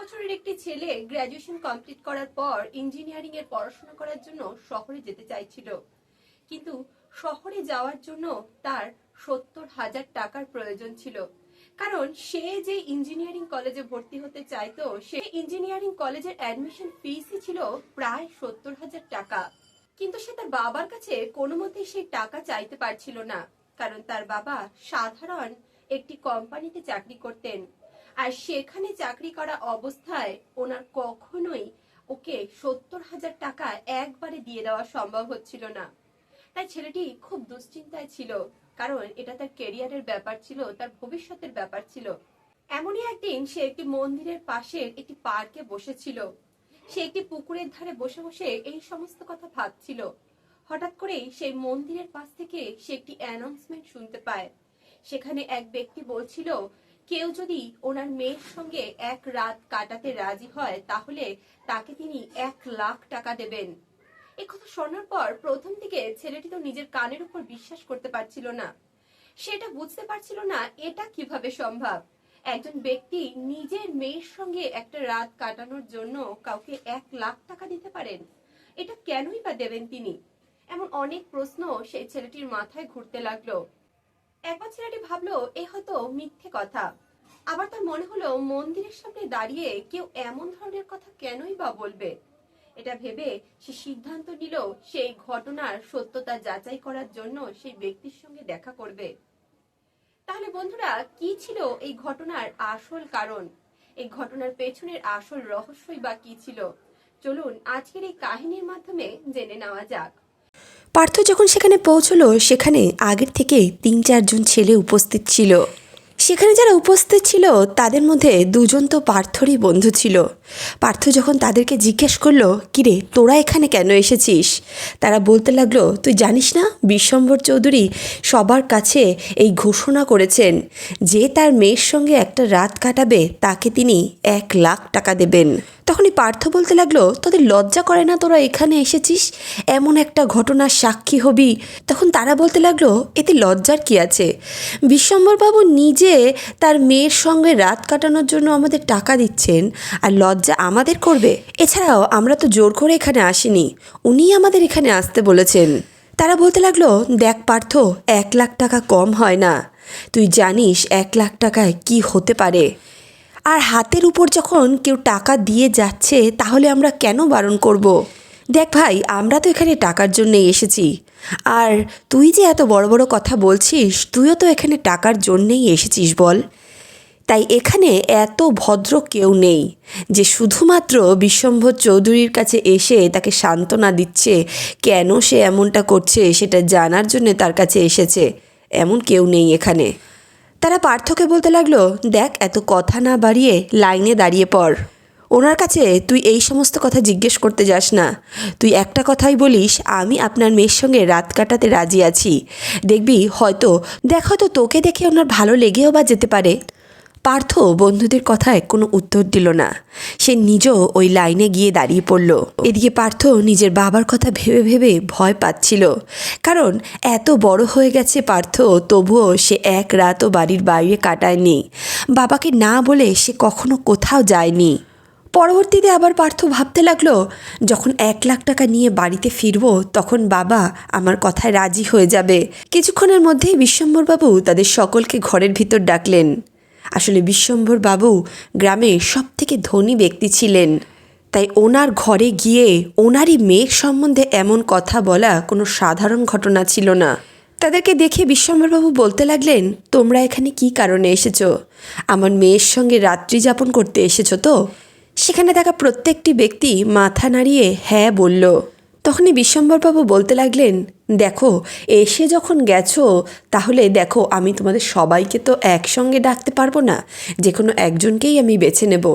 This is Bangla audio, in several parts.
বছরের একটি ছেলে গ্র্যাজুয়েশন কমপ্লিট করার পর ইঞ্জিনিয়ারিং এর পড়াশোনা করার জন্য শহরে যেতে চাইছিল। কিন্তু শহরে যাওয়ার জন্য তার সত্তর হাজার টাকার প্রয়োজন ছিল। কারণ সে যে ইঞ্জিনিয়ারিং কলেজে ভর্তি হতে চাইতো, সে ইঞ্জিনিয়ারিং কলেজের অ্যাডমিশন ফিসই ছিল প্রায় সত্তর হাজার টাকা। কিন্তু সে তার বাবার কাছে কোনো মতেই সেই টাকা চাইতে পারছিল না, কারণ তার বাবা সাধারণ একটি কোম্পানিতে চাকরি করতেন। আর সেখানে চাকরি করা অবস্থায় ওনার কখনোই ওকে সত্তর হাজার টাকা একবারে দিয়ে দেওয়া সম্ভব হচ্ছিল না। তাই ছেলেটি খুব দুশ্চিন্তায় ছিল, কারণ এটা তার কেরিয়ারের ব্যাপার ছিল, তার ভবিষ্যতের ব্যাপার ছিল। এমনই একদিন সে একটি মন্দিরের পাশের একটি পার্কে বসেছিল। সে একটি পুকুরের ধারে বসে বসে এই সমস্ত কথা ভাবছিল। হঠাৎ করেই সেই মন্দিরের পাশ থেকে সে একটি অ্যানাউন্সমেন্ট শুনতে পায়। সেখানে এক ব্যক্তি বলছিল কেউ যদি ওনার মেয়ের সঙ্গে এক রাত কাটাতে রাজি হয়, তাহলে তাকে তিনি এক লাখ টাকা দেবেন। এই কথা শোনার পর প্রথম দিকে ছেলেটি তো নিজের কানের উপর বিশ্বাস করতে পারছিল না। সেটা বুঝতে পারছিল না এটা কীভাবে সম্ভব। একজন ব্যক্তি নিজের মেয়ের সঙ্গে একটা রাত কাটানোর জন্য কাউকে এক লাখ টাকা দিতে পারেন, এটা কেনই বা দেবেন তিনি? এমন অনেক প্রশ্ন সেই ছেলেটির মাথায় ঘুরতে লাগল। একবার ছেলেটি ভাবলো, এ হয়তো মিথ্যে কথা। আবার তার মনে হলো, মন্দিরের সামনে দাঁড়িয়ে কেউ এমন ধরনের কথা কেনই বা বলবে? এটা ভেবে সে সিদ্ধান্ত নিল, সেই ঘটনার সত্যতা যাচাই করার জন্য সেই ব্যক্তির সঙ্গে দেখা করবে। তাহলে বন্ধুরা, কি ছিল এই ঘটনার আসল কারণ? এই ঘটনার পেছনের আসল রহস্যই বা কি ছিল? চলুন আজকের এই কাহিনীর মাধ্যমে জেনে নেওয়া যাক। পার্থ যখন সেখানে পৌঁছলো, সেখানে আগের থেকে তিন চারজন ছেলে উপস্থিত ছিল। সেখানে যারা উপস্থিত ছিল, তাদের মধ্যে দুজন তো পার্থরই বন্ধু ছিল। পার্থ যখন তাদেরকে জিজ্ঞেস করল, কিরে, তোরা এখানে কেন এসেছিস? তারা বলতে লাগল, তুই জানিস না, বিশ্বম্বর চৌধুরী সবার কাছে এই ঘোষণা করেছেন যে তার মেয়ের সঙ্গে একটা রাত কাটাবে, তাকে তিনি এক লাখ টাকা দেবেন। তখনই পার্থ বলতে লাগল, তোদের লজ্জা করে না তোরা এখানে এসেছিস? এমন একটা ঘটনার সাক্ষী হবি। তখন তারা বলতে লাগল, এতে লজ্জার কি আছে? বিশ্বম্বরবাবু নিজে তার মেয়ের সঙ্গে রাত কাটানোর জন্য আমাদের টাকা দিচ্ছেন, আর লজ্জা আমাদের করবে? এছাড়াও আমরা তো জোর করে এখানে আসিনি উনিই আমাদের এখানে আসতে বলেছেন। তারা বলতে লাগল, দেখ পার্থ, এক লাখ টাকা কম হয় না। তুই জানিস এক লাখ টাকায় কি হতে পারে? আর হাতের উপর যখন কেউ টাকা দিয়ে যাচ্ছে, তাহলে আমরা কেন বারণ করব। দেখ ভাই, আমরা তো এখানে টাকার জন্যই এসেছি। আর তুই যে এত বড় বড় কথা বলছিস, তুইও তো এখানে টাকার জন্যেই এসেছিস বল। তাই এখানে এত ভদ্র কেউ নেই, যে শুধুমাত্র বিশ্বম্ভর চৌধুরীর কাছে এসে তাকে সান্ত্বনা দিচ্ছে, কেন সে এমনটা করছে সেটা জানার জন্য তার কাছে এসেছে। এমন কেউ নেই এখানে। তারা পার্থকে বলতে লাগল, দেখ, এত কথা না বাড়িয়ে লাইনে দাঁড়িয়ে পড়। ওনার কাছে তুই এই সমস্ত কথা জিজ্ঞেস করতে যাস না। তুই একটা কথাই বলিস, আমি আপনার মেয়ের সঙ্গে রাত কাটাতে রাজি আছি। দেখবি, হয়তো, দেখ হয়তো তোকে দেখে ওনার ভালো লেগেও বা যেতে পারে। পার্থ বন্ধুদের কথায় কোনো উত্তর দিল না। সে নিজেও ওই লাইনে গিয়ে দাঁড়িয়ে পড়ল। এদিকে পার্থ নিজের বাবার কথা ভেবে ভেবে ভয় পাচ্ছিল। কারণ এত বড় হয়ে গেছে পার্থ, তবুও সে এক রাতও বাড়ির বাইরে কাটায়নি। বাবাকে না বলে সে কখনো কোথাও যায়নি। পরবর্তীতে আবার পার্থ ভাবতে লাগল, যখন এক লাখ টাকা নিয়ে বাড়িতে ফিরবো, তখন বাবা আমার কথায় রাজি হয়ে যাবে। কিছুক্ষণের মধ্যেই বিশ্বম্বরবাবু তাদের সকলকে ঘরের ভিতর ডাকলেন। আসলে বিশ্বম্ভর বাবু গ্রামে সব থেকে ধনী ব্যক্তি ছিলেন। তাই ওনার ঘরে গিয়ে ওনারই মেয়ের সম্বন্ধে এমন কথা বলা কোনো সাধারণ ঘটনা ছিল না। তাদেরকে দেখে বিশ্বম্বরবাবু বলতে লাগলেন, তোমরা এখানে কি কারণে এসেছ? আমার মেয়ের সঙ্গে রাত্রি যাপন করতে এসেছ তো? সেখানে থাকা প্রত্যেকটি ব্যক্তি মাথা নাড়িয়ে হ্যাঁ বলল। তখনই বিশ্বম্বরবাবু বলতে লাগলেন, দেখো, এসে যখন গেছো, তাহলে দেখো, আমি তোমাদের সবাইকে তো একসঙ্গে ডাকতে পারব না। যে কোনো একজনকেই আমি বেছে নেব।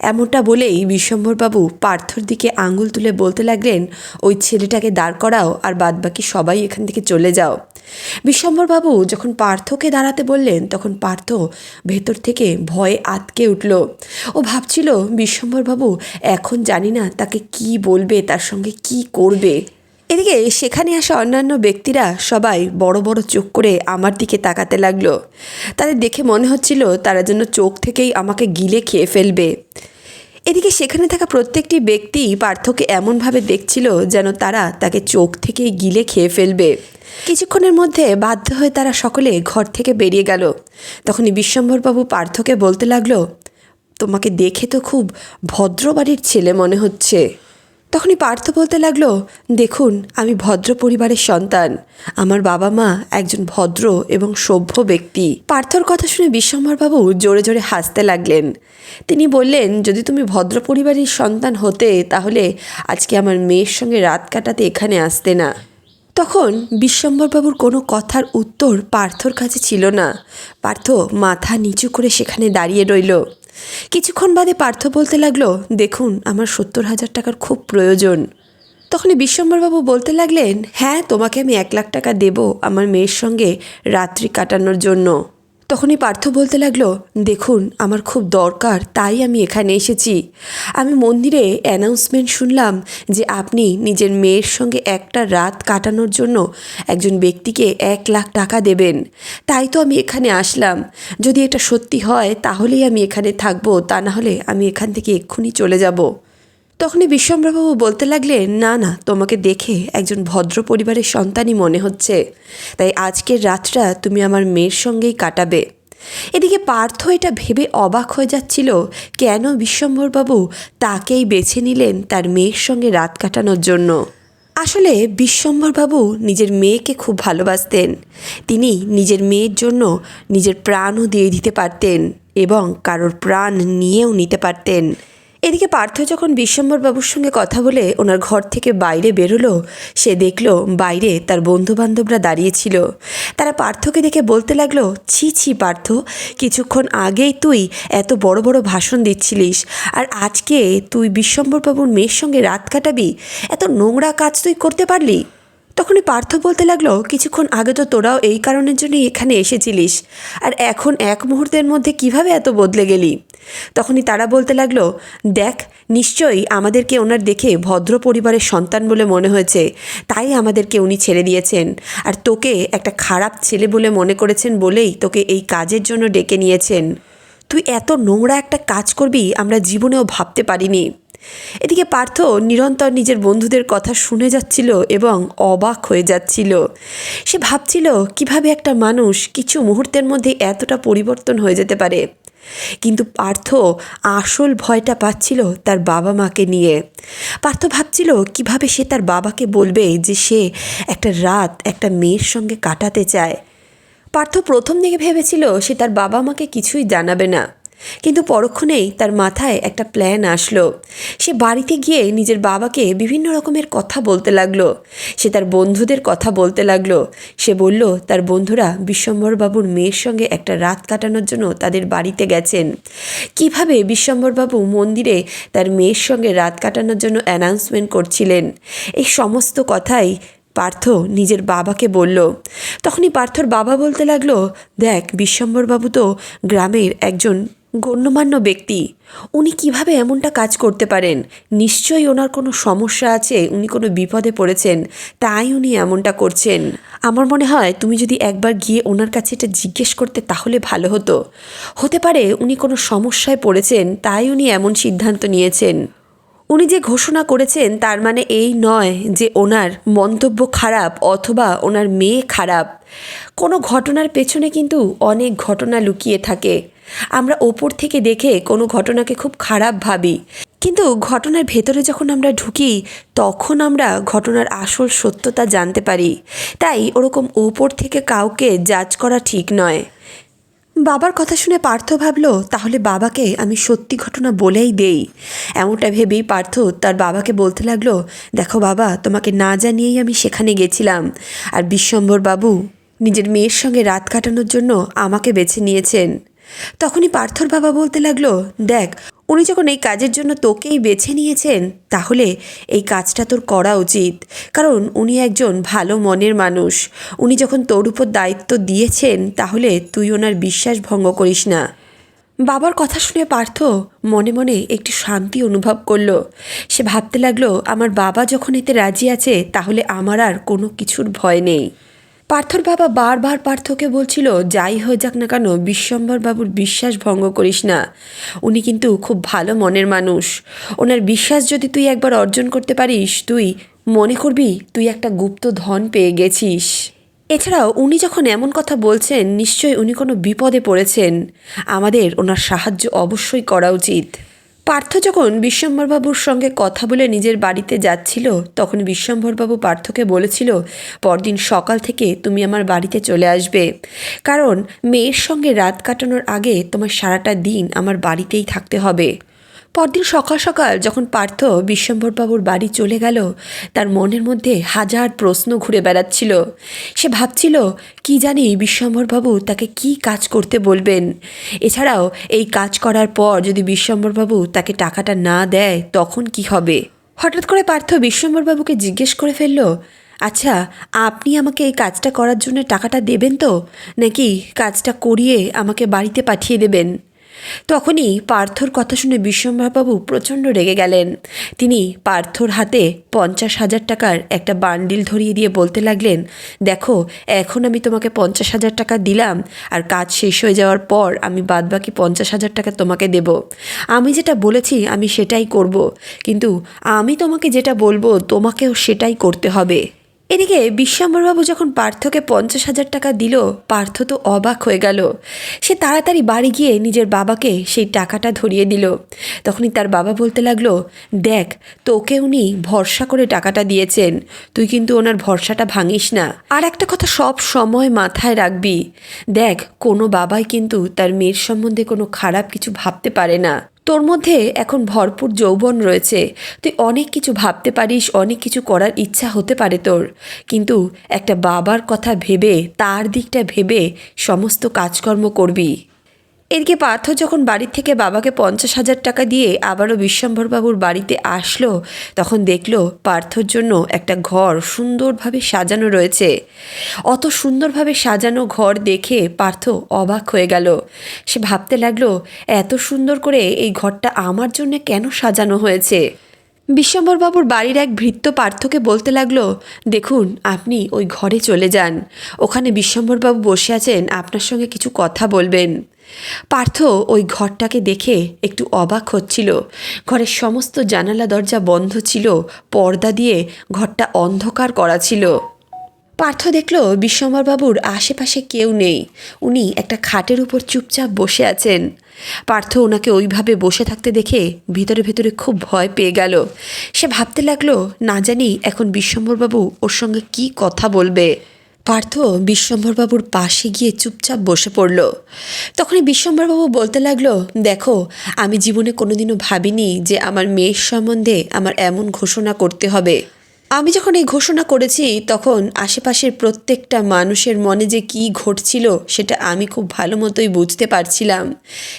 এমনটা বলেই বিশ্বম্বরবাবু পার্থর দিকে আঙুল তুলে বলতে লাগলেন, ওই ছেলেটাকে দাঁড় করাও আর বাদবাকি সবাই এখান থেকে চলে যাও। বিশ্বম্বরবাবু যখন পার্থকে দাঁড়াতে বললেন, তখন পার্থ ভেতর থেকে ভয়ে আতকে উঠল। ও ভাবছিল বিশ্বম্বরবাবু এখন জানি না তাকে কি বলবে, তার সঙ্গে কি করবে? এদিকে সেখানে আসা অন্যান্য ব্যক্তিরা সবাই বড় বড় চোখ করে আমার দিকে তাকাতে লাগল। তাদের দেখে মনে হচ্ছিল তারা যেন চোখ থেকেই আমাকে গিলে খেয়ে ফেলবে। এদিকে সেখানে থাকা প্রত্যেকটি ব্যক্তি পার্থকে এমনভাবে দেখছিল যেন তারা তাকে চোখ থেকে গিলে খেয়ে ফেলবে। কিছুক্ষণের মধ্যে বাধ্য হয়ে তারা সকলে ঘর থেকে বেরিয়ে গেল। তখনই বিশ্বম্বরবাবু পার্থকে বলতে লাগল, তোমাকে দেখে তো খুব ভদ্র বাড়ির ছেলে মনে হচ্ছে। তখনই পার্থ বলতে লাগল, দেখুন, আমি ভদ্র পরিবারের সন্তান। আমার বাবা মা একজন ভদ্র এবং সভ্য ব্যক্তি। পার্থর কথা শুনে বিশ্বম্বরবাবু জোরে জোরে হাসতে লাগলেন। তিনি বললেন, যদি তুমি ভদ্র পরিবারের সন্তান হতে, তাহলে আজকে আমার মেয়ের সঙ্গে রাত কাটাতে এখানে আসতে না। তখন বিশ্বম্বরবাবুর কোনো কথার উত্তর পার্থর কাছে ছিল না। পার্থ মাথা নিচু করে সেখানে দাঁড়িয়ে রইল। কিছুক্ষণ বাদে পার্থ বলতে লাগল, দেখুন, আমার সত্তর হাজার টাকার খুব প্রয়োজন। তখনই বিশ্বম্বরবাবু বলতে লাগলেন হ্যাঁ তোমাকে আমি এক লাখ টাকা দেব আমার মেয়ের সঙ্গে রাত্রি কাটানোর জন্য। তখনই পার্থ বলতে লাগল, দেখুন, আমার খুব দরকার, তাই আমি এখানে এসেছি। আমি মন্দিরে অ্যানাউন্সমেন্ট শুনলাম যে আপনি নিজের মেয়ের সঙ্গে একটা রাত কাটানোর জন্য একজন ব্যক্তিকে এক লাখ টাকা দেবেন। তাই তো আমি এখানে আসলাম। যদি এটা সত্যি হয়, তাহলেই আমি এখানে থাকব, তা না হলে আমি এখান থেকে এক্ষুনি চলে যাব। তখনই বিশ্বম্বরবাবু বলতে লাগলেন, না না, তোমাকে দেখে একজন ভদ্র পরিবারের সন্তানই মনে হচ্ছে। তাই আজকের রাতটা তুমি আমার মেয়ের সঙ্গেই কাটাবে। এদিকে পার্থ এটা ভেবে অবাক হয়ে যাচ্ছিল, কেন বিশ্বম্বরবাবু তাকেই বেছে নিলেন তার মেয়ের সঙ্গে রাত কাটানোর জন্য? আসলে বিশ্বম্বরবাবু নিজের মেয়েকে খুব ভালোবাসতেন। তিনি নিজের মেয়ের জন্য নিজের প্রাণও দিয়ে দিতে পারতেন এবং কারোর প্রাণ নিয়েও নিতে পারতেন। এদিকে পার্থ যখন বিশ্বম্বরবাবুর সঙ্গে কথা বলে ওনার ঘর থেকে বাইরে বেরোলো, সে দেখল বাইরে তার বন্ধুবান্ধবরা দাঁড়িয়েছিল তারা পার্থকে দেখে বলতে লাগল, ছি ছি পার্থ, কিছুক্ষণ আগেই তুই এত বড় বড় ভাষণ দিচ্ছিলিস, আর আজকে তুই বিশ্বম্বরবাবুর মেয়ের সঙ্গে রাত কাটাবি? এত নোংরা কাজ তুই করতে পারলি? তখনই পার্থ বলতে লাগল, কিছুক্ষণ আগে তো তোরাও এই কারণের জন্যই এখানে এসেছিলিস। আর এখন এক মুহূর্তের মধ্যে কীভাবে এত বদলে গেলি? তখনই তারা বলতে লাগল, দেখ, নিশ্চয়ই আমাদেরকে ওনার দেখে ভদ্র পরিবারের সন্তান বলে মনে হয়েছে। তাই আমাদেরকে উনি ছেড়ে দিয়েছেন। আর তোকে একটা খারাপ ছেলে বলে মনে করেছেন বলেই তোকে এই কাজের জন্য ডেকে নিয়েছেন। তুই এত নোংরা একটা কাজ করবি, আমরা জীবনেও ভাবতে পারিনি। এদিকে পার্থ নিরন্তর নিজের বন্ধুদের কথা শুনে যাচ্ছিল এবং অবাক হয়ে যাচ্ছিল। সে ভাবছিল, কীভাবে একটা মানুষ কিছু মুহূর্তের মধ্যে এতটা পরিবর্তন হয়ে যেতে পারে? কিন্তু পার্থ আসল ভয়টা পাচ্ছিল তার বাবা মাকে নিয়ে। পার্থ ভাবছিল, কীভাবে সে তার বাবাকে বলবে যে সে একটা রাত একটা মেয়ের সঙ্গে কাটাতে চায়? পার্থ প্রথম দিকে ভেবেছিল, সে তার বাবা মাকে কিছুই জানাবে না। কিন্তু পরক্ষণেই তার মাথায় একটা প্ল্যান আসলো। সে বাড়িতে গিয়ে নিজের বাবাকে বিভিন্ন রকমের কথা বলতে লাগল। সে তার বন্ধুদের কথা বলতে লাগল। সে বলল, তার বন্ধুরা বিশ্বম্বরবাবুর মেয়ের সঙ্গে একটা রাত কাটানোর জন্য তাদের বাড়িতে গেছেন। কীভাবে বিশ্বম্বরবাবু মন্দিরে তার মেয়ের সঙ্গে রাত কাটানোর জন্য অ্যানাউন্সমেন্ট করছিলেন? এই সমস্ত কথাই পার্থ নিজের বাবাকে বলল। তখনই পার্থর বাবা বলতে লাগল, দেখ, বিশ্বম্বরবাবু তো গ্রামের একজন গণ্যমান্য ব্যক্তি, উনি কীভাবে এমনটা কাজ করতে পারেন? নিশ্চয়ই ওনার কোনো সমস্যা আছে, উনি কোনো বিপদে পড়েছেন, তাই উনি এমনটা করছেন। আমার মনে হয় তুমি যদি একবার গিয়ে ওনার কাছে এটা জিজ্ঞেস করতে তাহলে ভালো হতো। হতে পারে উনি কোনো সমস্যায় পড়েছেন, তাই উনি এমন সিদ্ধান্ত নিয়েছেন। উনি যে ঘোষণা করেছেন, তার মানে এই নয় যে ওনার মন্তব্য খারাপ অথবা ওনার মেয়ে খারাপ। কোনো ঘটনার পেছনে কিন্তু অনেক ঘটনা লুকিয়ে থাকে। আমরা ওপর থেকে দেখে কোনো ঘটনাকে খুব খারাপ ভাবি। কিন্তু ঘটনার ভেতরে যখন আমরা ঢুকি, তখন আমরা ঘটনার আসল সত্যতা জানতে পারি। তাই ওরকম ওপর থেকে কাউকে জাজ করা ঠিক নয়। বাবার কথা শুনে পার্থ ভাবলো, তাহলে বাবাকে আমি সত্যি ঘটনা বলেই দেই। এমনটা ভেবেই পার্থ তার বাবাকে বলতে লাগল, দেখো বাবা, তোমাকে না জানিয়েই আমি সেখানে গেছিলাম। আর বিশ্বম্বর বাবু নিজের মেয়ের সঙ্গে রাত কাটানোর জন্য আমাকে বেছে নিয়েছেন। তখনই পার্থর বাবা বলতে লাগল, দেখ, উনি যখন এই কাজের জন্য তোকেই বেছে নিয়েছেন, তাহলে এই কাজটা তোর করা উচিত। কারণ উনি একজন ভালো মনের মানুষ। উনি যখন তোর উপর দায়িত্ব দিয়েছেন, তাহলে তুই ওনার বিশ্বাস ভঙ্গ করিস না। বাবার কথা শুনে পার্থ মনে মনে একটি শান্তি অনুভব করল। সে ভাবতে লাগল, আমার বাবা যখন এতে রাজি আছে, তাহলে আমার আর কোনো কিছুর ভয় নেই। পার্থর বাবা বারবার পার্থকে বলছিল, যাই হয়ে যাক না কেন, বিশ্বম্বর বাবুর বিশ্বাস ভঙ্গ করিস না। উনি কিন্তু খুব ভালো মনের মানুষ। ওনার বিশ্বাস যদি তুই একবার অর্জন করতে পারিস, তুই মনে করবি তুই একটা গুপ্ত ধন পেয়ে গেছিস। এছাড়াও উনি যখন এমন কথা বলছেন, নিশ্চয়ই উনি কোনো বিপদে পড়েছেন। আমাদের ওনার সাহায্য অবশ্যই করা উচিত। পার্থ যখন বিশ্বম্বরবাবুর সঙ্গে কথা বলে নিজের বাড়িতে যাচ্ছিল, তখন বিশ্বম্বরবাবু পার্থকে বলেছিল, পরদিন সকাল থেকে তুমি আমার বাড়িতে চলে আসবে। কারণ মেয়ের সঙ্গে রাত কাটানোর আগে তোমার সারাটা দিন আমার বাড়িতেই থাকতে হবে। পরদিন সকাল সকাল যখন পার্থ বিশ্বম্বরবাবুর বাড়ি চলে গেল, তার মনের মধ্যে হাজার প্রশ্ন ঘুরে বেড়াচ্ছিল। সে ভাবছিল, কি জানি বিশ্বম্বরবাবু তাকে কি কাজ করতে বলবেন? এছাড়াও এই কাজ করার পর যদি বিশ্বম্বরবাবু তাকে টাকাটা না দেয়, তখন কি হবে? হঠাৎ করে পার্থ বিশ্বম্বরবাবুকে জিজ্ঞেস করে ফেলল আচ্ছা আপনি আমাকে এই কাজটা করার জন্য টাকাটা দেবেন তো? নাকি কাজটা করিয়ে আমাকে বাড়িতে পাঠিয়ে দেবেন? তখনই পার্থর কথা শুনে বিশ্বম্বরবাবু প্রচণ্ড রেগে গেলেন। তিনি পার্থর হাতে পঞ্চাশ হাজার টাকার একটা বান্ডিল ধরিয়ে দিয়ে বলতে লাগলেন, দেখো, এখন আমি তোমাকে পঞ্চাশ হাজার টাকা দিলাম আর কাজ শেষ হয়ে যাওয়ার পর আমি বাদবাকি পঞ্চাশ হাজার টাকা তোমাকে দেব। আমি যেটা বলেছি আমি সেটাই করব, কিন্তু আমি তোমাকে যেটা বলব তোমাকেও সেটাই করতে হবে। এদিকে বিশ্বাম্বরবাবু যখন পার্থকে পঞ্চাশ হাজার টাকা দিল, পার্থ তো অবাক হয়ে গেল। সে তাড়াতাড়ি বাড়ি গিয়ে নিজের বাবাকে সেই টাকাটা ধরিয়ে দিল। তখনই তার বাবা বলতে লাগল, দেখ, তোকে উনি ভরসা করে টাকাটা দিয়েছেন। তুই কিন্তু ওনার ভরসাটা ভাঙিস না। আর একটা কথা সব সময় মাথায় রাখবি। দেখ, কোনো বাবাই কিন্তু তার মেয়ের সম্বন্ধে কোনো খারাপ কিছু ভাবতে পারে না। তোর মধ্যে এখন ভরপুর যৌবন রয়েছে। তুই অনেক কিছু ভাবতে পারিস, অনেক কিছু করার ইচ্ছা হতে পারে তোর। কিন্তু একটা বাবার কথা ভেবে, তার দিকটা ভেবে সমস্ত কাজকর্ম করবি। এদিকে পার্থ যখন বাড়ির থেকে বাবাকে পঞ্চাশ হাজার টাকা দিয়ে আবারও বিশ্বম্ভরবাবুর বাড়িতে আসলো, তখন দেখল পার্থর জন্য একটা ঘর সুন্দরভাবে সাজানো রয়েছে। অত সুন্দরভাবে সাজানো ঘর দেখে পার্থ অবাক হয়ে গেল। সে ভাবতে লাগল, এত সুন্দর করে এই ঘরটা আমার জন্য কেন সাজানো হয়েছে? বিশ্বম্বরবাবুর বাড়ির এক ভৃত্য পার্থকে বলতে লাগল, দেখুন, আপনি ওই ঘরে চলে যান। ওখানে বিশ্বম্বরবাবু বসে আছেন, আপনার সঙ্গে কিছু কথা বলবেন। পার্থ ওই ঘরটাকে দেখে একটু অবাক হচ্ছিল। ঘরের সমস্ত জানালা দরজা বন্ধ ছিল, পর্দা দিয়ে ঘরটা অন্ধকার করা ছিল। পার্থ দেখল বিশ্বম্বরবাবুর আশেপাশে কেউ নেই। উনি একটা খাটের উপর চুপচাপ বসে আছেন। পার্থ ওনাকে ওইভাবে বসে থাকতে দেখে ভিতরে ভিতরে খুব ভয় পেয়ে গেল। সে ভাবতে লাগল, না জানি এখন বিশ্বম্বরবাবু ওর সঙ্গে কি কথা বলবে। পার্থ বিশ্বম্বরবাবুর পাশে গিয়ে চুপচাপ বসে পড়ল। তখনই বিশ্বম্বরবাবু বলতে লাগল, দেখো, আমি জীবনে কোনোদিনও ভাবিনি যে আমার মেয়ের সম্বন্ধে আমার এমন ঘোষণা করতে হবে। আমি যখন এই ঘোষণা করেছি, তখন আশেপাশের প্রত্যেকটা মানুষের মনে যে কী ঘটছিল, সেটা আমি খুব ভালো মতোই বুঝতে পারছিলাম।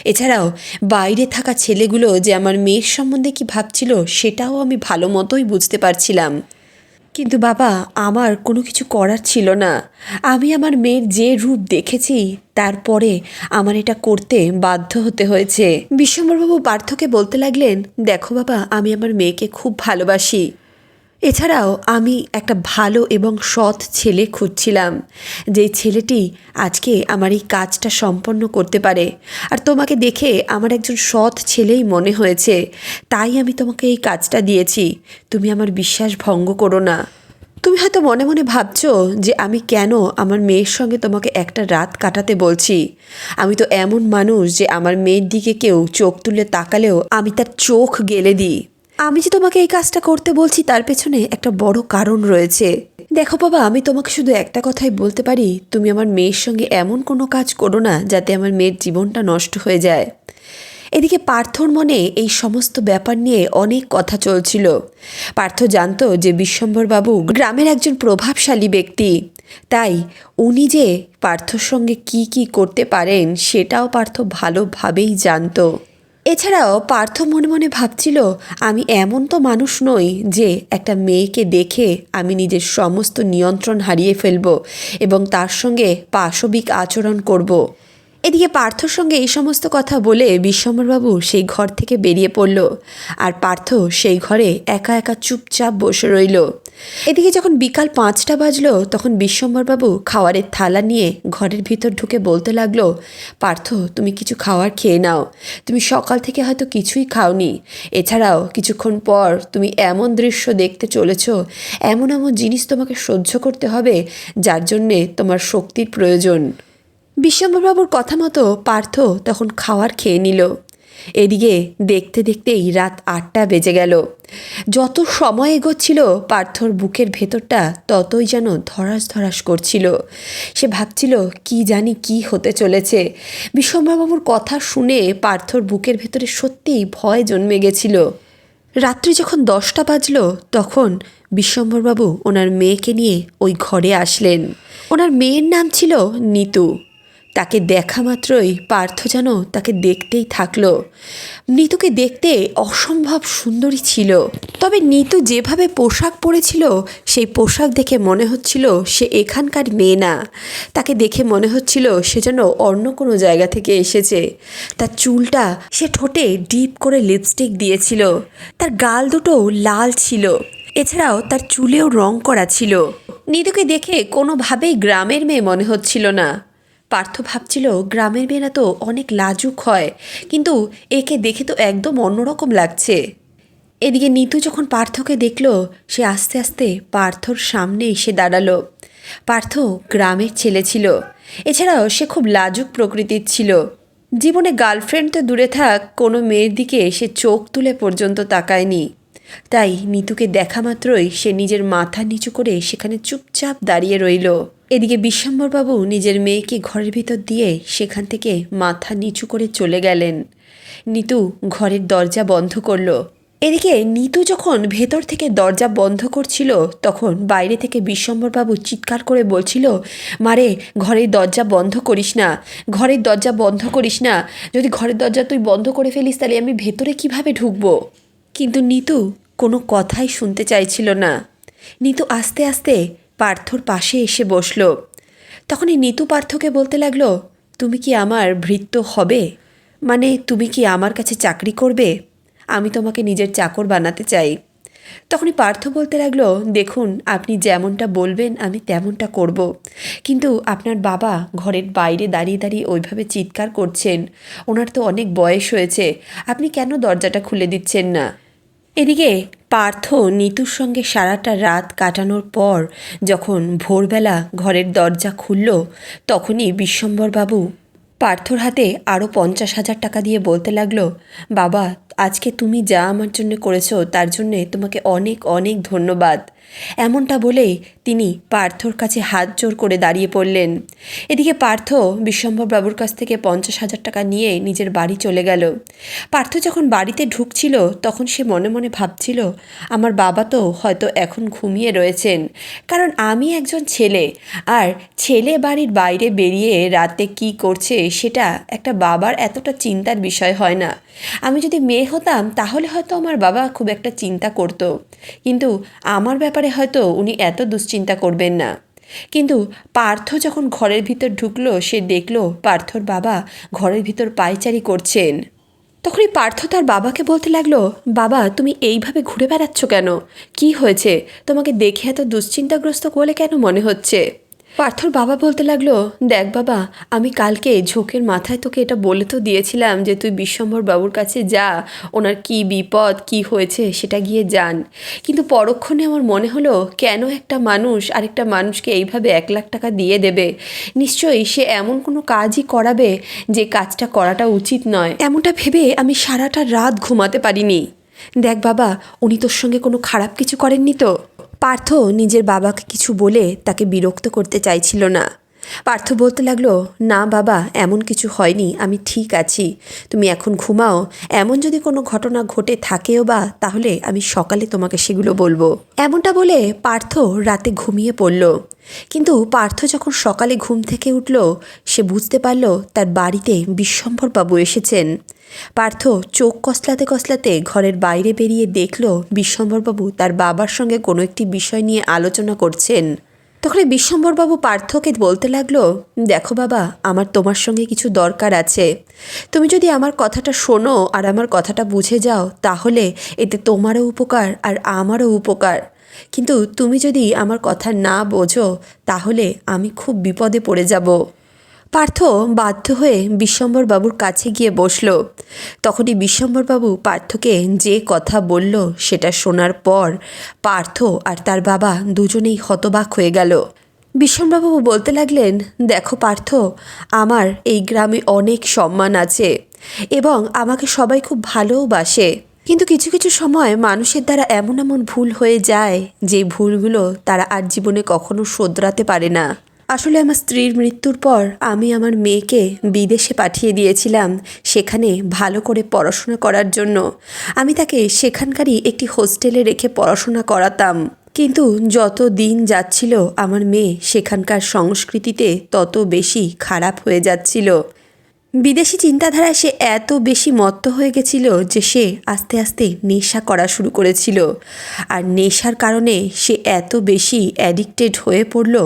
এছাড়াও, বাইরে থাকা ছেলেগুলো যে আমার মেয়ের সম্বন্ধে কি ভাবছিল, সেটাও আমি ভালো মতোই বুঝতে পারছিলাম। কিন্তু বাবা, আমার কোনো কিছু করার ছিল না। আমি আমার মেয়ের যে রূপ দেখেছি, তারপরে আমার এটা করতে বাধ্য হতে হয়েছে। বিশ্বম্বরবাবু পার্থকে বলতে লাগলেন, দেখো বাবা, আমি আমার মেয়েকে খুব ভালোবাসি। এছাড়াও আমি একটা ভালো এবং সৎ ছেলে খুঁজছিলাম। যেই ছেলেটি আজকে আমার এই কাজটা সম্পন্ন করতে পারে। আর তোমাকে দেখে আমার একজন সৎ ছেলেই মনে হয়েছে। তাই আমি তোমাকে এই কাজটা দিয়েছি। তুমি আমার বিশ্বাস ভঙ্গ করো না। তুমি হয়তো মনে মনে ভাবছ যে আমি কেন আমার মেয়ের সঙ্গে তোমাকে একটা রাত কাটাতে বলছি। আমি তো এমন মানুষ যে আমার মেয়ের দিকে কেউ চোখ তুলে তাকালেও আমি তার চোখ গেলে দিই। আমি যে তোমাকে এই কাজটা করতে বলছি, তার পেছনে একটা বড় কারণ রয়েছে। দেখো বাবা, আমি তোমাকে শুধু একটা কথাই বলতে পারি, তুমি আমার মেয়ের সঙ্গে এমন কোনো কাজ করো না, যাতে আমার মেয়ের জীবনটা নষ্ট হয়ে যায়। এদিকে পার্থর মনে এই সমস্ত ব্যাপার নিয়ে অনেক কথা চলছিল। পার্থ জানত যে বিশ্বম্বরবাবু গ্রামের একজন প্রভাবশালী ব্যক্তি। তাই উনি যে পার্থর সঙ্গে কি কি করতে পারেন, সেটাও পার্থ ভালোভাবেই জানতো। এছাড়াও পার্থ মনে মনে ভাবছিল, আমি এমন তো মানুষ নই যে একটা মেয়েকে দেখে আমি নিজের সমস্ত নিয়ন্ত্রণ হারিয়ে ফেলব এবং তার সঙ্গে পাশবিক আচরণ করব। এদিকে পার্থর সঙ্গে এই সমস্ত কথা বলে বিশ্বম্বরবাবু সেই ঘর থেকে বেরিয়ে পড়ল, আর পার্থ সেই ঘরে একা একা চুপচাপ বসে রইল এদিকে যখন বিকাল পাঁচটা বাজলো, তখন বিশ্বম্বরবাবু খাওয়ারের থালা নিয়ে ঘরের ভিতর ঢুকে বলতে লাগল, পার্থ, তুমি কিছু খাওয়ার খেয়ে নাও। তুমি সকাল থেকে হয়তো কিছুই খাওনি। এছাড়াও কিছুক্ষণ পর তুমি এমন দৃশ্য দেখতে চলেছ, এমন এমন জিনিস তোমাকে সহ্য করতে হবে, যার জন্যে তোমার শক্তির প্রয়োজন। বিশ্বম্বরবাবুর কথা মতো পার্থ তখন খাওয়ার খেয়ে নিল। এদিকে দেখতে দেখতেই রাত আটটা বেজে গেল। যত সময় এগোচ্ছিল, পার্থর বুকের ভেতরটা ততই যেন ধরাস ধরাস করছিল। সে ভাবছিল, কি জানি কি হতে চলেছে? বিশ্বম্বরবাবুর কথা শুনে পার্থর বুকের ভেতরে সত্যিই ভয় জন্মে গেছিল। রাত্রি যখন দশটা বাজলো, তখন বিশ্বম্বরবাবু ওনার মেয়েকে নিয়ে ওই ঘরে আসলেন। ওনার মেয়ের নাম ছিল নিতু। তাকে দেখা মাত্রই পার্থ যেন তাকে দেখতেই থাকল। নিতুকে দেখতে অসম্ভব সুন্দরী ছিল। তবে নিতু যেভাবে পোশাক পরেছিল, সেই পোশাক দেখে মনে হচ্ছিল সে এখানকার মেয়ে না। তাকে দেখে মনে হচ্ছিল সে যেন অন্য কোনো জায়গা থেকে এসেছে। তার চুলটা সে ঠোঁটে ডিপ করে লিপস্টিক দিয়েছিল। তার গাল দুটো লাল ছিল। এছাড়াও তার চুলেও রং করা ছিল। নিতুকে দেখে কোনোভাবেই গ্রামের মেয়ে মনে হচ্ছিল না। পার্থ ভাবছিল, গ্রামের মেয়েরা তো অনেক লাজুক হয়, কিন্তু একে দেখে তো একদম অন্যরকম লাগছে। এদিকে নিতু যখন পার্থকে দেখল, সে আস্তে আস্তে পার্থর সামনে এসে দাঁড়াল। পার্থ গ্রামের ছেলে ছিল। এছাড়াও সে খুব লাজুক প্রকৃতির ছিল। জীবনে গার্লফ্রেন্ড তো দূরে থাক, কোনো মেয়ের দিকে সে চোখ তুলে পর্যন্ত তাকায়নি। তাই নিতুকে দেখা মাত্রই সে নিজের মাথা নিচু করে সেখানে চুপচাপ দাঁড়িয়ে রইল। এদিকে বিশ্বম্বরবাবু নিজের মেয়েকে ঘরের ভিতর দিয়ে সেখান থেকে মাথা নিচু করে চলে গেলেন। নিতু ঘরের দরজা বন্ধ করল। এদিকে নিতু যখন ভেতর থেকে দরজা বন্ধ করছিল, তখন বাইরে থেকে বিশ্বম্বরবাবু চিৎকার করে বলছিল, মারে, ঘরের দরজা বন্ধ করিস না, ঘরের দরজা বন্ধ করিস না। যদি ঘরের দরজা তুই বন্ধ করে ফেলিস, তাহলে আমি ভেতরে কীভাবে ঢুকবো? কিন্তু নিতু কোনো কথাই শুনতে চাইছিল না। নিতু আস্তে আস্তে পার্থর পাশে এসে বসল। তখনই নিতু পার্থকে বলতে লাগল, তুমি কি আমার ভৃত্য হবে? মানে তুমি কি আমার কাছে চাকরি করবে? আমি তোমাকে নিজের চাকর বানাতে চাই। তখনই পার্থ বলতে লাগল, দেখুন, আপনি যেমনটা বলবেন, আমি তেমনটা করব। কিন্তু আপনার বাবা ঘরের বাইরে দাঁড়িয়ে দাঁড়িয়ে ওইভাবে চিৎকার করছেন। ওনার তো অনেক বয়স হয়েছে। আপনি কেন দরজাটা খুলে দিচ্ছেন না? এদিকে পার্থ নিতুর সঙ্গে সারাটা রাত কাটানোর পর যখন ভোরবেলা ঘরের দরজা খুলল, তখনই বিশ্বম্বরবাবু পার্থর হাতে আরও পঞ্চাশ হাজার টাকা দিয়ে বলতে লাগল, বাবা, আজকে তুমি যা আমার জন্য করেছ, তার জন্যে তোমাকে অনেক অনেক ধন্যবাদ। এমনটা বলেই তিনি পার্থর কাছে হাত জোর করে দাঁড়িয়ে পড়লেন। এদিকে পার্থ বিশ্বম্বর বাবুর কাছ থেকে পঞ্চাশ হাজার টাকা নিয়ে নিজের বাড়ি চলে গেল। পার্থ যখন বাড়িতে ঢুকছিল, তখন সে মনে মনে ভাবছিল, আমার বাবা তো হয়তো এখন ঘুমিয়ে রয়েছেন। কারণ আমি একজন ছেলে। আর ছেলে বাড়ির বাইরে বেরিয়ে রাতে কি করছে, সেটা একটা বাবার এতটা চিন্তার বিষয় হয় না। আমি যদি মেয়ে হতাম, তাহলে হয়তো আমার বাবা খুব একটা চিন্তা করতো। কিন্তু আমার ব্যাপারে হয়তো উনি এত দুশ্চিন্তা করবেন না। কিন্তু পার্থ যখন ঘরের ভিতর ঢুকলো, সে দেখল পার্থর বাবা ঘরের ভিতর পায়চারি করছেন। তখনই পার্থ তার বাবাকে বলতে লাগল, বাবা, তুমি এইভাবে ঘুরে বেড়াচ্ছ কেন? কি হয়েছে? তোমাকে দেখে এত দুশ্চিন্তাগ্রস্ত বলে কেন মনে হচ্ছে? পার্থর বাবা বলতে লাগল, দেখ বাবা, আমি কালকে ঝোঁকের মাথায় তোকে এটা বলে তো দিয়েছিলাম যে তুই বিশ্বম্বর বাবুর কাছে যা, ওনার কি বিপদ, কি হয়েছে সেটা গিয়ে জান। কিন্তু পরক্ষণে আমার মনে হলো, কেন একটা মানুষ আরেকটা মানুষকে এইভাবে এক লাখ টাকা দিয়ে দেবে? নিশ্চয়ই সে এমন কোনো কাজই করাবে যে কাজটা করাটা উচিত নয়। এমনটা ভেবে আমি সারাটা রাত ঘুমাতে পারিনি। দেখ বাবা, উনি তোর সঙ্গে কোনো খারাপ কিছু করেননি তো? পার্থ নিজের বাবাকে কিছু বলে তাকে বিরক্ত করতে চাইছিল না। পার্থ বলতে লাগল, না বাবা, এমন কিছু হয়নি, আমি ঠিক আছি। তুমি এখন ঘুমাও। এমন যদি কোনো ঘটনা ঘটে থাকেও বা, তাহলে আমি সকালে তোমাকে সেগুলো বলব। এমনটা বলে পার্থ রাতে ঘুমিয়ে পড়ল। কিন্তু পার্থ যখন সকালে ঘুম থেকে উঠল, সে বুঝতে পারল তার বাড়িতে বিশ্বম্ভরবাবু এসেছেন। পার্থ চোখ কসলাতে কসলাতে ঘরের বাইরে বেরিয়ে দেখল বিশ্বম্ভরবাবু তার বাবার সঙ্গে কোনো একটি বিষয় নিয়ে আলোচনা করছেন। তখন বিশ্বম্বরবাবু পার্থকে বলতে লাগল, দেখো বাবা, আমার তোমার সঙ্গে কিছু দরকার আছে। তুমি যদি আমার কথাটা শোনো আর আমার কথাটা বুঝে যাও, তাহলে এতে তোমারও উপকার আর আমারও উপকার। কিন্তু তুমি যদি আমার কথা না বোঝো, তাহলে আমি খুব বিপদে পড়ে যাব। পার্থ বাধ্য হয়ে বিশ্বম্বরবাবুর কাছে গিয়ে বসল। তখনই বিশ্বম্বরবাবু পার্থকে যে কথা বলল সেটা শোনার পর পার্থ আর তার বাবা দুজনেই হতবাক হয়ে গেল। বিশ্বম্বরবাবু বলতে লাগলেন, দেখো পার্থ, আমার এই গ্রামে অনেক সম্মান আছে এবং আমাকে সবাই খুব ভালোবাসে কিন্তু কিছু কিছু সময় মানুষের দ্বারা এমন এমন ভুল হয়ে যায় যে ভুলগুলো তারা আর জীবনে কখনো শোধরাতে পারে না। আসলে আমার স্ত্রীর মৃত্যুর পর আমি আমার মেয়েকে বিদেশে পাঠিয়ে দিয়েছিলাম সেখানে ভালো করে পড়াশোনা করার জন্য। আমি তাকে সেখানকারই একটি হোস্টেলে রেখে পড়াশোনা করাতাম। কিন্তু যত দিন যাচ্ছিল, আমার মেয়ে সেখানকার সংস্কৃতিতে তত বেশি খারাপ হয়ে যাচ্ছিল। বিদেশি চিন্তাধারায় সে এত বেশি মত্ত হয়ে গেছিল যে সে আস্তে আস্তে নেশা করা শুরু করেছিল। আর নেশার কারণে সে এত বেশি অ্যাডিক্টেড হয়ে পড়ল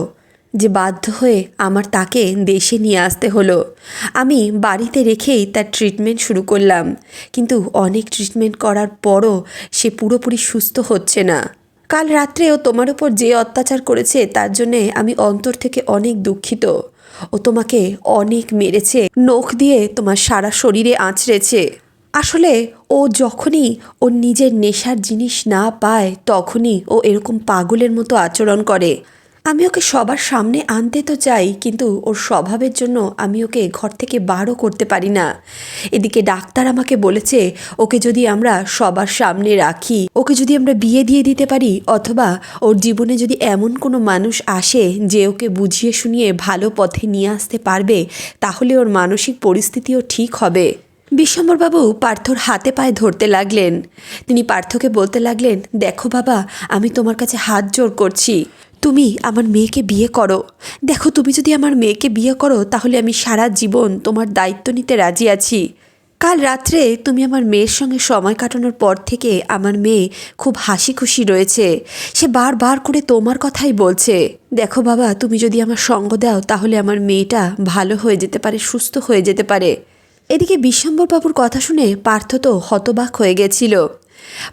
যে বাধ্য হয়ে আমার তাকে দেশে নিয়ে আসতে হলো। আমি বাড়িতে রেখেই তার ট্রিটমেন্ট শুরু করলাম। কিন্তু অনেক ট্রিটমেন্ট করার পরও সে পুরোপুরি সুস্থ হচ্ছে না। কাল রাত্রেও তোমার উপর যে অত্যাচার করেছে, তার জন্যে আমি অন্তর থেকে অনেক দুঃখিত। ও তোমাকে অনেক মেরেছে। নখ দিয়ে তোমার সারা শরীরে আঁচড়েছে। আসলে ও যখনই ওর নিজের নেশার জিনিস না পায়, তখনই ও এরকম পাগলের মতো আচরণ করে। আমি ওকে সবার সামনে আনতে তো চাই, কিন্তু ওর স্বভাবের জন্য আমি ওকে ঘর থেকে বারও করতে পারি না। এদিকে ডাক্তার আমাকে বলেছে, ওকে যদি আমরা সবার সামনে রাখি, ওকে যদি আমরা বিয়ে দিয়ে দিতে পারি, অথবা ওর জীবনে যদি এমন কোনো মানুষ আসে যে ওকে বুঝিয়ে শুনিয়ে ভালো পথে নিয়ে আসতে পারবে, তাহলে ওর মানসিক পরিস্থিতিও ঠিক হবে। বিশ্বম্বরবাবু পার্থর হাতে পায়ে ধরতে লাগলেন। তিনি পার্থকে বলতে লাগলেন, দেখো বাবা, আমি তোমার কাছে হাত জোর করছি। তুমি আমার মেয়েকে বিয়ে করো। দেখো, তুমি যদি আমার মেয়েকে বিয়ে করো, তাহলে আমি সারা জীবন তোমার দায়িত্ব নিতে রাজি আছি। কাল রাত্রে তুমি আমার মেয়ের সঙ্গে সময় কাটানোর পর থেকে আমার মেয়ে খুব হাসি খুশি রয়েছে। সে বারবার করে তোমার কথাই বলছে। দেখো বাবা, তুমি যদি আমার সঙ্গ দাও, তাহলে আমার মেয়েটা ভালো হয়ে যেতে পারে, সুস্থ হয়ে যেতে পারে। এদিকে বিশ্বম্বরবাবুর কথা শুনে পার্থ তো হতবাক হয়ে গেছিল।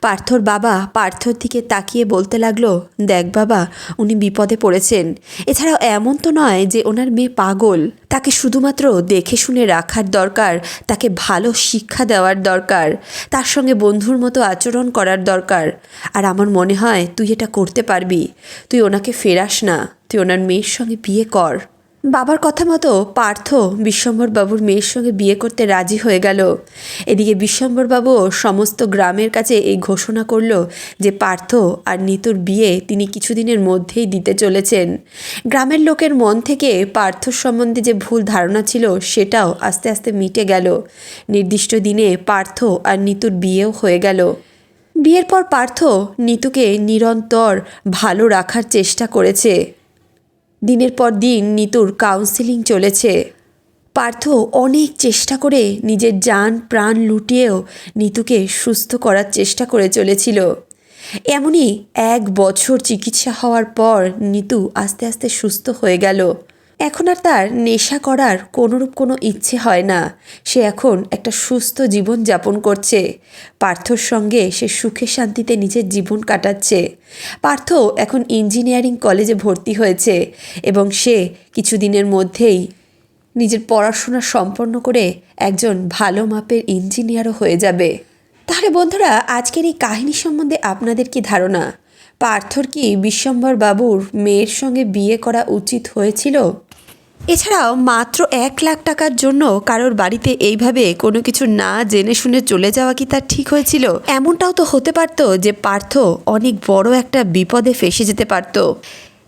পার্থর বাবা পার্থর দিকে তাকিয়ে বলতে লাগল, দেখ বাবা, উনি বিপদে পড়েছেন। এছাড়াও এমন তো নয় যে ওনার মেয়ে পাগল। তাকে শুধুমাত্র দেখে শুনে রাখার দরকার, তাকে ভালো শিক্ষা দেওয়ার দরকার, তার সঙ্গে বন্ধুর মতো আচরণ করার দরকার। আর আমার মনে হয় তুই এটা করতে পারবি। তুই ওনাকে ফেরাস না। তুই ওনার মেয়ের সঙ্গে বিয়ে কর। বাবার কথা মতো পার্থ বিশ্বম্বর বাবুর মেয়ের সঙ্গে বিয়ে করতে রাজি হয়ে গেল। এদিকে বিশ্বম্বর বাবু সমস্ত গ্রামের কাছে এই ঘোষণা করল যে পার্থ আর নিতুর বিয়ে তিনি কিছুদিনের মধ্যেই দিতে চলেছেন। গ্রামের লোকের মন থেকে পার্থর সম্বন্ধে যে ভুল ধারণা ছিল সেটাও আস্তে আস্তে মিটে গেল। নির্দিষ্ট দিনে পার্থ আর নিতুর বিয়েও হয়ে গেল। বিয়ের পর পার্থ নিতুকে নিরন্তর ভালো রাখার চেষ্টা করেছে। দিনের পর দিন নিতুর কাউন্সিলিং চলেছে। পার্থ অনেক চেষ্টা করে নিজের যান প্রাণ লুটিয়েও নিতুকে সুস্থ করার চেষ্টা করে চলেছিল। এমনই এক বছর চিকিৎসা হওয়ার পর নিতু আস্তে আস্তে সুস্থ হয়ে গেল। এখন আর তার নেশা করার কোনোরূপ কোনো ইচ্ছে হয় না। সে এখন একটা সুস্থ জীবন যাপন করছে। পার্থর সঙ্গে সে সুখে শান্তিতে নিজের জীবন কাটাচ্ছে। পার্থ এখন ইঞ্জিনিয়ারিং কলেজে ভর্তি হয়েছে এবং সে কিছুদিনের মধ্যেই নিজের পড়াশোনা সম্পন্ন করে একজন ভালো মাপের ইঞ্জিনিয়ারও হয়ে যাবে। তাহলে বন্ধুরা, আজকের এই কাহিনী সম্বন্ধে আপনাদের কি ধারণা? পার্থর কি বিশ্বম্বর বাবুর মেয়ের সঙ্গে বিয়ে করা উচিত হয়েছিল? এছাড়াও মাত্র এক লাখ টাকার জন্য কারোর বাড়িতে এইভাবে কোনো কিছু না জেনে শুনে চলে যাওয়া কি তার ঠিক হয়েছিল? এমনটাও তো হতে পারতো যে পার্থ অনেক বড় একটা বিপদে ফেসে যেতে পারতো।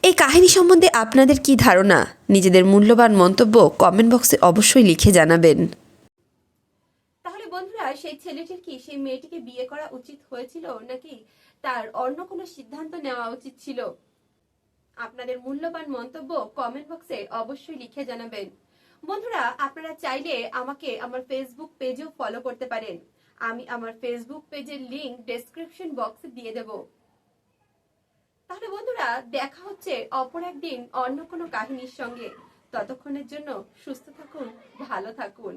এই কাহিনী সম্বন্ধে আপনাদের কি ধারণা? নিজেদের মূল্যবান মন্তব্য কমেন্ট বক্সে অবশ্যই লিখে জানাবেন। তাহলে বন্ধুরা, সেই ছেলেটির কি সেই মেয়েটিকে বিয়ে করা উচিত হয়েছিল নাকি তার অন্য কোনো সিদ্ধান্ত নেওয়া উচিত ছিল? আপনাদের মূল্যবান মন্তব্য কমেন্ট বক্সে অবশ্যই লিখে জানাবেন। বন্ধুরা, আপনারা চাইলে আমাকে আমার ফেসবুক পেজেও ফলো করতে পারেন। আমি আমার ফেসবুক পেজের লিংক ডেসক্রিপশন বক্সে দিয়ে দেব। তাহলে বন্ধুরা, দেখা হচ্ছে অপর একদিন অন্য কোনো কাহিনীর সঙ্গে। ততক্ষণের জন্য সুস্থ থাকুন, ভালো থাকুন।